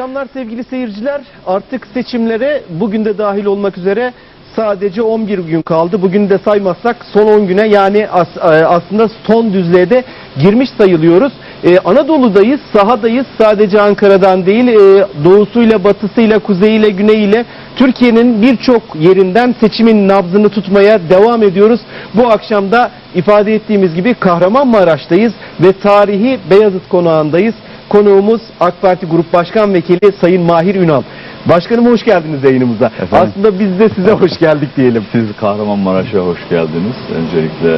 akşamlar sevgili seyirciler. Artık seçimlere bugün de dahil olmak üzere sadece 11 gün kaldı. Bugün de saymazsak son 10 güne yani e, aslında son düzlüğe de girmiş sayılıyoruz. Ee, Anadolu'dayız, sahadayız. Sadece Ankara'dan değil, e, doğusuyla, batısıyla, kuzeyiyle, güneyiyle Türkiye'nin birçok yerinden seçimin nabzını tutmaya devam ediyoruz. Bu akşam da ifade ettiğimiz gibi Kahramanmaraş'tayız ve tarihi Beyazıt Konağı'ndayız. Konuğumuz AK Parti Grup Başkan Vekili Sayın Mahir Ünal. Başkanım hoş geldiniz yayınımıza. Efendim? Aslında biz de size hoş geldik diyelim. Siz Kahramanmaraş'a hoş geldiniz. Öncelikle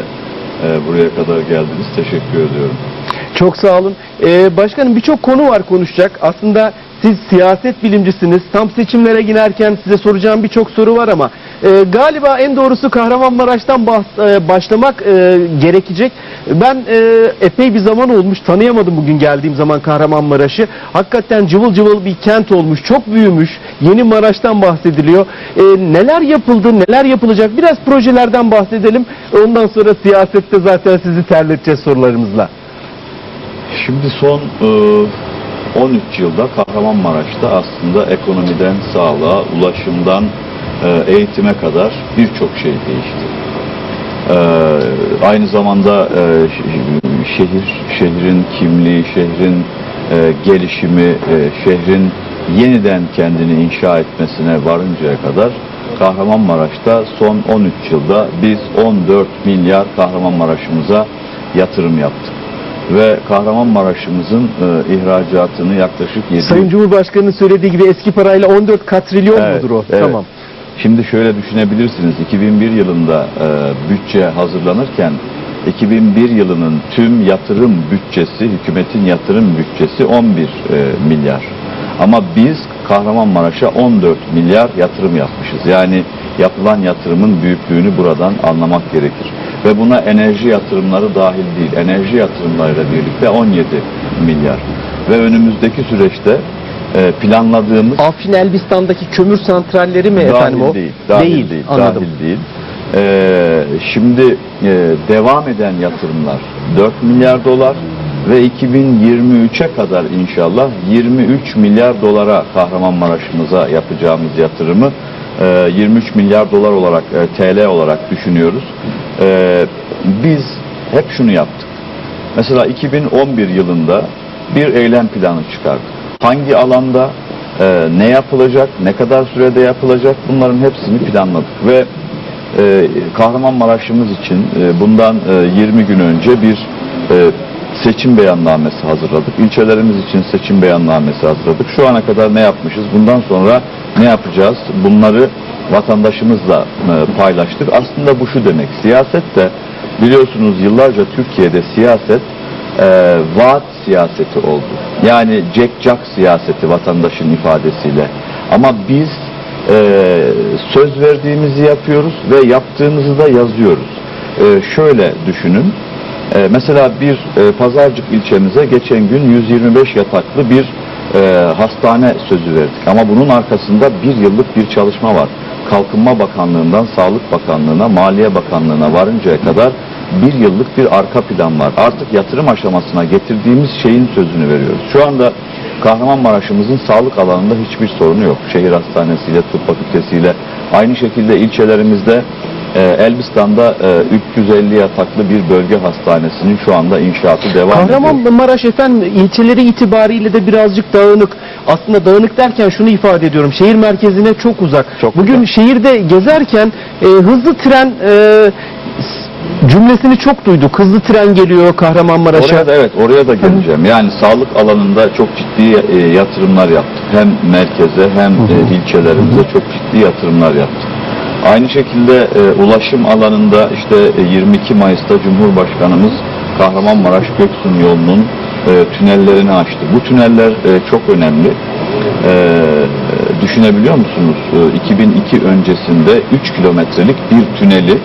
e, buraya kadar geldiniz. Teşekkür ediyorum. Çok sağ olun. Ee, başkanım birçok konu var konuşacak. Aslında siz siyaset bilimcisiniz. Tam seçimlere ginerken size soracağım birçok soru var ama e, galiba en doğrusu Kahramanmaraş'tan bahs- e, başlamak e, gerekecek. Ben e, epey bir zaman olmuş tanıyamadım bugün geldiğim zaman Kahramanmaraş'ı. Hakikaten cıvıl cıvıl bir kent olmuş. Çok büyümüş. Yeni Maraş'tan bahsediliyor. E, neler yapıldı, neler yapılacak? Biraz projelerden bahsedelim. Ondan sonra siyasette zaten sizi terleteceğiz sorularımızla. Şimdi son e, 13 yılda Kahramanmaraş'ta aslında ekonomiden sağlığa, ulaşımdan e, eğitime kadar birçok şey değişti. E, aynı zamanda e, şehir, şehrin kimliği, şehrin e, gelişimi, e, şehrin yeniden kendini inşa etmesine varıncaya kadar Kahramanmaraş'ta son 13 yılda biz 14 milyar Kahramanmaraş'ımıza yatırım yaptık. Ve Kahramanmaraş'ımızın e, ihracatını yaklaşık 7 Sayın Cumhurbaşkanı'nın söylediği gibi eski parayla 14 katrilyon Evet, mudur o? evet. Tamam. Şimdi şöyle düşünebilirsiniz. 2001 yılında e, bütçe hazırlanırken 2001 yılının tüm yatırım bütçesi, hükümetin yatırım bütçesi 11 e, milyar. Ama biz Kahramanmaraş'a 14 milyar yatırım yapmışız. Yani yapılan yatırımın büyüklüğünü buradan anlamak gerekir. Ve buna enerji yatırımları dahil değil. Enerji yatırımlarıyla birlikte 17 milyar. Ve önümüzdeki süreçte e, planladığımız Afrin Elbistan'daki kömür santralleri mi dahil efendim o? değil, dahil değil, anladım. dahil değil. Ee, şimdi e, devam eden yatırımlar 4 milyar dolar ve 2023'e kadar inşallah 23 milyar dolara Kahramanmaraş'ımıza yapacağımız yatırımı e, 23 milyar dolar olarak e, TL olarak düşünüyoruz. E, biz hep şunu yaptık. Mesela 2011 yılında bir eylem planı çıkardık. Hangi alanda e, ne yapılacak, ne kadar sürede yapılacak bunların hepsini planladık ve e, Kahramanmaraş'ımız için e, bundan e, 20 gün önce bir e, seçim beyannamesi hazırladık. İlçelerimiz için seçim beyannamesi hazırladık. Şu ana kadar ne yapmışız, bundan sonra ne yapacağız bunları vatandaşımızla e, paylaştık. Aslında bu şu demek, siyaset de biliyorsunuz yıllarca Türkiye'de siyaset e, vaat siyaseti oldu. Yani cek-cak siyaseti vatandaşın ifadesiyle. Ama biz e, söz verdiğimizi yapıyoruz ve yaptığımızı da yazıyoruz. E, şöyle düşünün. E, mesela bir e, Pazarcık ilçemize geçen gün 125 yataklı bir e, hastane sözü verdik. Ama bunun arkasında bir yıllık bir çalışma var. Kalkınma Bakanlığı'ndan Sağlık Bakanlığı'na, Maliye Bakanlığı'na varıncaya kadar bir yıllık bir arka plan var. Artık yatırım aşamasına getirdiğimiz şeyin sözünü veriyoruz. Şu anda Kahramanmaraş'ımızın sağlık alanında hiçbir sorunu yok. Şehir hastanesiyle, tıp fakültesiyle. Aynı şekilde ilçelerimizde e, Elbistan'da e, 350 yataklı bir bölge hastanesinin şu anda inşaatı devam ediyor. Kahramanmaraş efendim ilçeleri itibariyle de birazcık dağınık. Aslında dağınık derken şunu ifade ediyorum. Şehir merkezine çok uzak. Çok Bugün uzak. şehirde gezerken e, hızlı tren e, cümlesini çok duyduk. Hızlı tren geliyor Kahramanmaraş'a. Oraya da evet oraya da geleceğim. Yani sağlık alanında çok ciddi e, yatırımlar yaptık. Hem merkeze hem e, ilçelerimize çok ciddi yatırımlar yaptık. Aynı şekilde e, ulaşım alanında işte e, 22 Mayıs'ta Cumhurbaşkanımız Kahramanmaraş Göksun yolunun e, tünellerini açtı. Bu tüneller e, çok önemli. E, düşünebiliyor musunuz? E, 2002 öncesinde 3 kilometrelik bir tüneli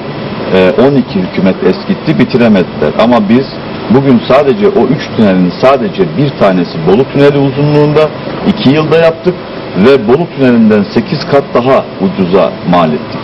12 hükümet eskitti bitiremediler. Ama biz bugün sadece o 3 tünelin sadece bir tanesi Bolu Tüneli uzunluğunda 2 yılda yaptık ve Bolu Tüneli'nden 8 kat daha ucuza mal ettik.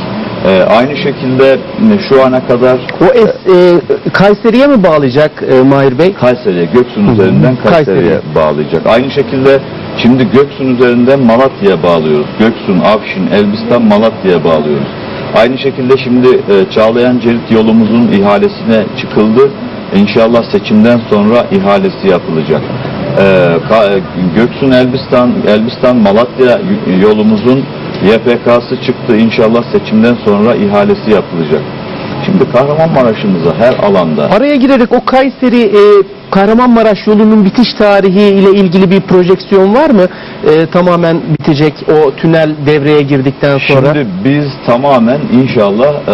E, aynı şekilde e, şu ana kadar O es, e, Kayseri'ye mi bağlayacak e, Mahir Bey? Kayseri'ye, Göksun üzerinden Kayseri'ye. Kayseri'ye bağlayacak. Aynı şekilde Şimdi Göksun üzerinden Malatya'ya bağlıyoruz. Göksun, Afşin, Elbistan, Malatya'ya bağlıyoruz. Aynı şekilde şimdi e, Çağlayan Cerit yolumuzun ihalesine çıkıldı. İnşallah seçimden sonra ihalesi yapılacak. E, e, Göksun, Elbistan, Elbistan, Malatya yolumuzun YPK'sı çıktı. İnşallah seçimden sonra ihalesi yapılacak. Şimdi Kahramanmaraş'ımıza her alanda Araya girerek o Kayseri e, Kahramanmaraş yolunun bitiş tarihi ile ilgili bir projeksiyon var mı? E, tamamen bitecek o tünel devreye girdikten sonra. Şimdi biz tamamen inşallah e,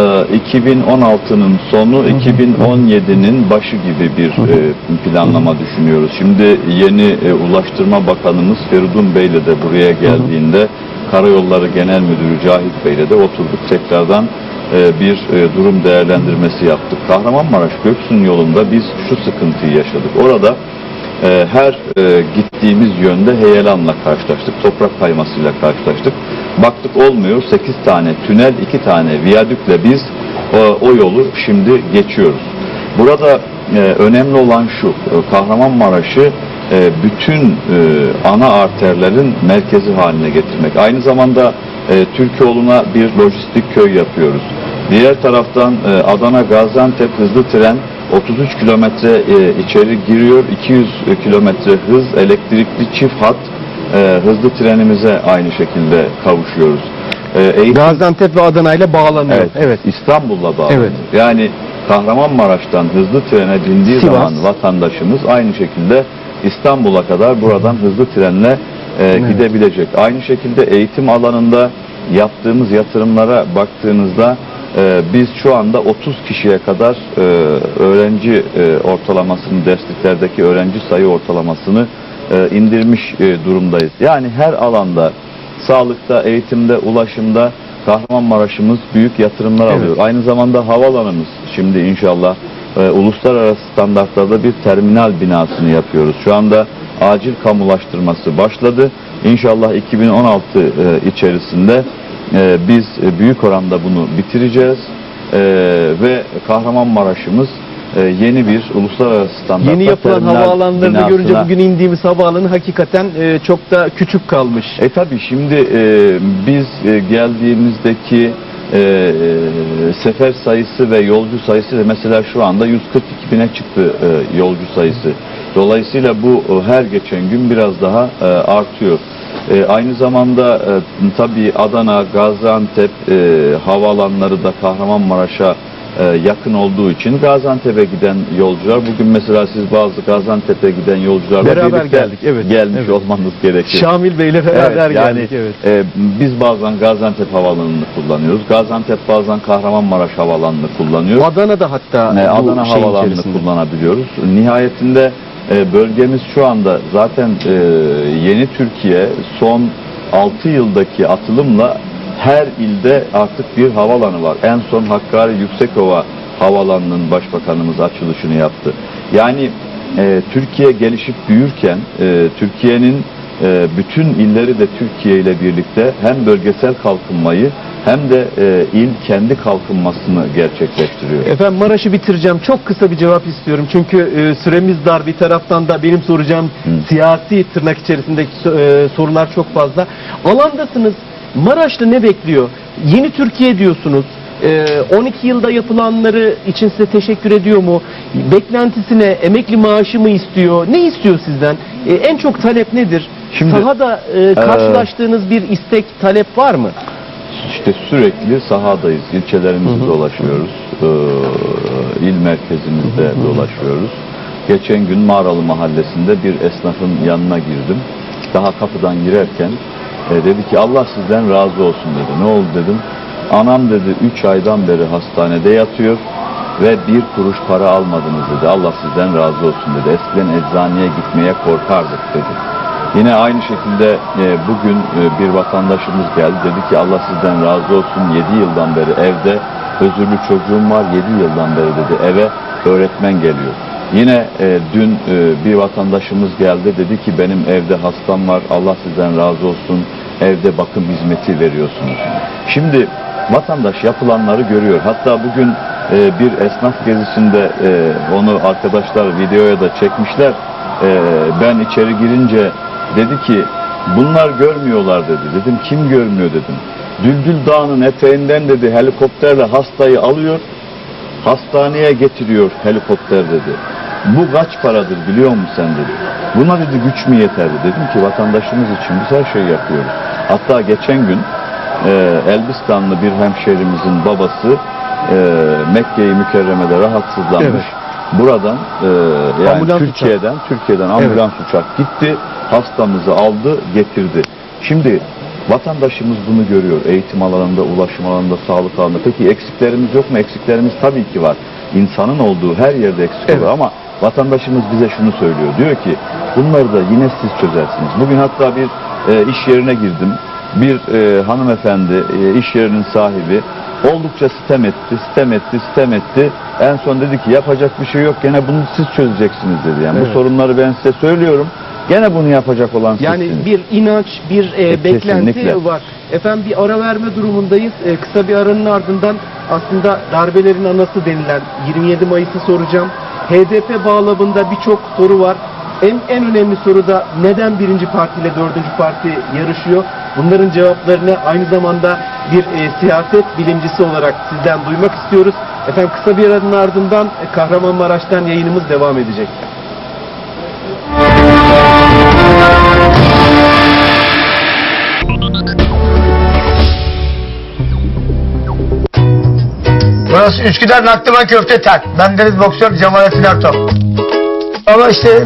2016'nın sonu 2017'nin başı gibi bir e, planlama düşünüyoruz. Şimdi yeni e, Ulaştırma Bakanımız Feridun Bey'le de buraya geldiğinde Karayolları Genel Müdürü Cahit Bey'le de oturduk tekrardan bir e, durum değerlendirmesi yaptık. Kahramanmaraş Göksun yolunda biz şu sıkıntıyı yaşadık. Orada e, her e, gittiğimiz yönde heyelanla karşılaştık. Toprak kaymasıyla karşılaştık. Baktık olmuyor. 8 tane tünel, 2 tane viyadükle biz o, yolu şimdi geçiyoruz. Burada e, önemli olan şu. e, Kahramanmaraş'ı e, bütün e, ana arterlerin merkezi haline getirmek. Aynı zamanda e, Türkoğlu'na bir lojistik köy yapıyoruz. Diğer taraftan e, Adana Gaziantep hızlı tren 33 kilometre e, içeri giriyor. 200 kilometre hız elektrikli çift hat e, hızlı trenimize aynı şekilde kavuşuyoruz. E, eğitim- Gaziantep ve Adana ile bağlanıyor. Evet, evet. İstanbul'la bağlı. Evet. Yani Kahramanmaraş'tan hızlı trene bindiği Sivas. zaman vatandaşımız aynı şekilde İstanbul'a kadar buradan hızlı trenle e, Evet. gidebilecek. Aynı şekilde eğitim alanında yaptığımız yatırımlara baktığınızda e, biz şu anda 30 kişiye kadar e, öğrenci e, ortalamasını, dersliklerdeki öğrenci sayı ortalamasını e, indirmiş e, durumdayız. Yani her alanda sağlıkta, eğitimde, ulaşımda Kahramanmaraş'ımız büyük yatırımlar Evet. alıyor. Aynı zamanda havaalanımız şimdi inşallah e, uluslararası standartlarda bir terminal binasını yapıyoruz. Şu anda acil kamulaştırması başladı. İnşallah 2016 e, içerisinde e, biz e, büyük oranda bunu bitireceğiz ve Kahramanmaraş'ımız yeni bir uluslararası standartta Yeni yapılan havaalanlarını görünce binasına- bugün indiğimiz havaalanı hakikaten e, çok da küçük kalmış. E tabi şimdi e, biz e, geldiğimizdeki e, sefer sayısı ve yolcu sayısı da mesela şu anda 142 bine çıktı e, yolcu sayısı. Dolayısıyla bu e, her geçen gün biraz daha e, artıyor. E, aynı zamanda e, tabii Adana, Gaziantep e, havaalanları da Kahramanmaraş'a e, yakın olduğu için Gaziantep'e giden yolcular bugün mesela siz bazı Gaziantep'e giden yolcularla Beraber geldik, evet, gelmiş evet. olmanız gerekir. Şamil Bey ile beraber Evet, yani geldik. Evet. e, biz bazen Gaziantep havaalanını kullanıyoruz. Gaziantep bazen Kahramanmaraş havaalanını kullanıyor. Adana'da hatta E, Adana havaalanını kullanabiliyoruz. Nihayetinde e, bölgemiz şu anda zaten e, yeni Türkiye son 6 yıldaki atılımla her ilde artık bir havalanı var. En son Hakkari Yüksekova Havaalanı'nın başbakanımız açılışını yaptı. Yani e, Türkiye gelişip büyürken e, Türkiye'nin e, bütün illeri de Türkiye ile birlikte hem bölgesel kalkınmayı hem de e, il kendi kalkınmasını gerçekleştiriyor. Efendim Maraş'ı bitireceğim. Çok kısa bir cevap istiyorum. Çünkü e, süremiz dar. Bir taraftan da benim soracağım siyasi tırnak içerisindeki e, sorular çok fazla. Alandasınız. Maraş'ta ne bekliyor? Yeni Türkiye diyorsunuz. E, 12 yılda yapılanları için size teşekkür ediyor mu? Beklentisine emekli maaşı mı istiyor? Ne istiyor sizden? E, en çok talep nedir? Şimdi, Sahada e, karşılaştığınız bir istek, talep var mı? İşte sürekli sahadayız. İlçelerimizi dolaşıyoruz. Ee, il merkezimizde dolaşıyoruz. Geçen gün Mağaralı Mahallesi'nde bir esnafın yanına girdim. Daha kapıdan girerken e, dedi ki Allah sizden razı olsun dedi. Ne oldu dedim. Anam dedi 3 aydan beri hastanede yatıyor ve bir kuruş para almadınız dedi. Allah sizden razı olsun dedi. Eskiden eczaneye gitmeye korkardık dedi. Yine aynı şekilde e, bugün e, bir vatandaşımız geldi. Dedi ki Allah sizden razı olsun. 7 yıldan beri evde özürlü çocuğum var. 7 yıldan beri dedi eve öğretmen geliyor. Yine e, dün bir vatandaşımız geldi. Dedi ki benim evde hastam var. Allah sizden razı olsun. Evde bakım hizmeti veriyorsunuz. Şimdi vatandaş yapılanları görüyor. Hatta bugün bir esnaf gezisinde onu arkadaşlar videoya da çekmişler. Ben içeri girince dedi ki Bunlar görmüyorlar dedi. Dedim kim görmüyor dedim. Düldül Dağı'nın eteğinden dedi helikopterle hastayı alıyor. Hastaneye getiriyor helikopter dedi. Bu kaç paradır biliyor musun sen dedi. Buna dedi güç mü yeterdi. Dedim ki vatandaşımız için biz her şeyi yapıyoruz. Hatta geçen gün e, Elbistanlı bir hemşerimizin babası e, Mekke-i Mükerreme'de rahatsızlanmış. Evet. Buradan e, yani Ambulans Türkiye'den Türkiye'den ambulans uçak gitti. Hastamızı aldı, getirdi. Şimdi vatandaşımız bunu görüyor. Eğitim alanında, ulaşım alanında, sağlık alanında. Peki eksiklerimiz yok mu? Eksiklerimiz tabii ki var. İnsanın olduğu her yerde eksik Evet. olur ama vatandaşımız bize şunu söylüyor. Diyor ki bunları da yine siz çözersiniz. Bugün hatta bir e, iş yerine girdim. Bir e, hanımefendi, e, iş yerinin sahibi oldukça sitem etti, sitem etti, sitem etti. En son dedi ki yapacak bir şey yok gene bunu siz çözeceksiniz dedi. Yani Evet. bu sorunları ben size söylüyorum. Gene bunu yapacak olan Yani sizsiniz. bir inanç, bir e, beklenti Kesinlikle. var. Efendim bir ara verme durumundayız. E, kısa bir aranın ardından aslında darbelerin anası denilen 27 Mayıs'ı soracağım. HDP bağlamında birçok soru var. En, en önemli soru da neden birinci parti ile dördüncü parti yarışıyor? Bunların cevaplarını aynı zamanda bir e, siyaset bilimcisi olarak sizden duymak istiyoruz. Efendim kısa bir aranın ardından e, Kahramanmaraş'tan yayınımız devam edecek. Burası Üsküdar Nakliman Köfte Tak. Ben deniz boksör Cemalettin Ertop. Ama işte